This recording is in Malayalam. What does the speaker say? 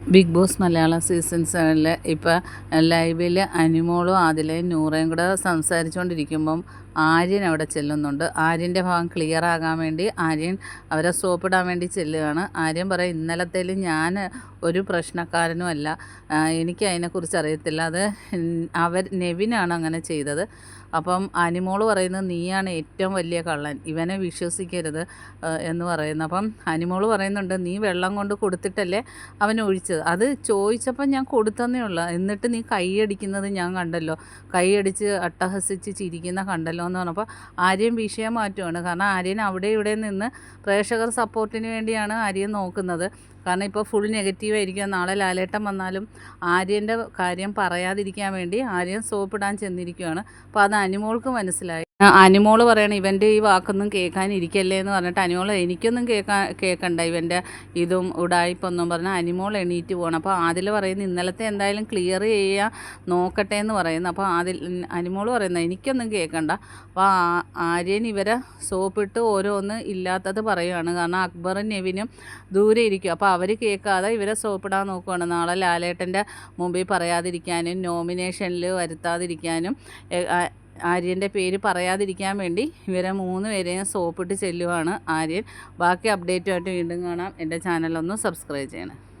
ബിഗ് ബോസ് മലയാളം സീസൺ സെവനിൽ ഇപ്പോൾ ലൈവിൽ അനിമോളും ആദിലയും നൂറയും കൂടെ സംസാരിച്ചുകൊണ്ടിരിക്കുമ്പം ആര്യൻ അവിടെ ചെല്ലുന്നുണ്ട്. ആര്യന്റെ ഭാഗം ക്ലിയർ ആകാൻ വേണ്ടി ആര്യൻ അവരെ സോപ്പിടാൻ വേണ്ടി ചെല്ലുകയാണ്. ആര്യൻ പറയും ഇന്നലത്തേലും ഞാൻ ഒരു പ്രശ്നക്കാരനും അല്ല. എനിക്ക് അതിനെക്കുറിച്ച് അറിയത്തില്ല. അത് അവർ നെവിനാണ് അങ്ങനെ ചെയ്തത്. അപ്പം അനിമോൾ പറയുന്നത് നീയാണ് ഏറ്റവും വലിയ കള്ളൻ. ഇവനെ വിശ്വസിക്കരുത് എന്ന് പറയുന്നു. അപ്പം അനിമോൾ പറയുന്നുണ്ട് നീ വെള്ളം കൊണ്ട് കൊടുത്തിട്ടല്ലേ അവൻ ഒഴിച്ചത്? അത് ചോദിച്ചപ്പോൾ ഞാൻ കൊടുത്തന്നേ ഉള്ളൂ. എന്നിട്ട് നീ കൈയടിക്കുന്നത് ഞാൻ കണ്ടല്ലോ. കൈയടിച്ച് അട്ടഹസിച്ച് ചിരിക്കുന്ന കണ്ടല്ലോ എന്ന് പറഞ്ഞപ്പോൾ ആര്യൻ വിഷയം മാറ്റുവാണ്. കാരണം ആര്യൻ അവിടെ ഇവിടെ നിന്ന് പ്രേക്ഷകർ സപ്പോർട്ടിന് വേണ്ടിയാണ് ആര്യൻ നോക്കുന്നത്. കാരണം ഇപ്പോൾ ഫുൾ നെഗറ്റീവ് ആയിരിക്കും. നാളെ ലാലേട്ടൻ വന്നാലും ആര്യന്റെ കാര്യം പറയാതിരിക്കാൻ വേണ്ടി ആര്യൻ സോപ്പിടാൻ ചെന്നിരിക്കുകയാണ് അപ്പോൾ അത് അനിമോൾക്ക് മനസ്സിലായി. അനിമോൾ പറയണം ഇവന്റെ ഈ വാക്കൊന്നും കേൾക്കാനിരിക്കല്ലേ എന്ന് പറഞ്ഞിട്ട് അനിമോൾ എനിക്കൊന്നും കേൾക്കാൻ കേൾക്കണ്ട ഇവന്റെ ഇതും ഉടായ്പൊന്നും പറഞ്ഞാൽ അനുമോൾ എണീറ്റ് പോകണം അപ്പോൾ ആദിൽ പറയുന്നത് ഇന്നലത്തെ എന്തായാലും ക്ലിയർ ചെയ്യാൻ നോക്കട്ടെ എന്ന് പറയുന്നു. അപ്പോൾ ആദിൽ അനുമോൾ പറയുന്നത് എനിക്കൊന്നും കേൾക്കണ്ട. അപ്പോൾ ആര്യൻ ഇവരെ സോപ്പിട്ട് ഓരോന്ന് ഇല്ലാത്തത് പറയുകയാണ് കാരണം അക്ബറും നെവിനും ദൂരെ ഇരിക്കും. അപ്പോൾ അവർ കേൾക്കാതെ ഇവരെ സോപ്പിടാൻ നോക്കുകയാണ് നാളെ ലാലേട്ടന്റെ മുമ്പിൽ പറയാതിരിക്കാനും നോമിനേഷനിൽ വരുത്താതിരിക്കാനും ആര്യന്റെ പേര് പറയാതിരിക്കാൻ വേണ്ടി ഇവരെ മൂന്ന് പേരെയും സോപ്പിട്ട് ചെല്ലുവാണ് ആര്യൻ. ബാക്കി അപ്ഡേറ്റുമായിട്ട് വീണ്ടും കാണാം. എന്റെ ചാനലൊന്ന് സബ്സ്ക്രൈബ് ചെയ്യണം.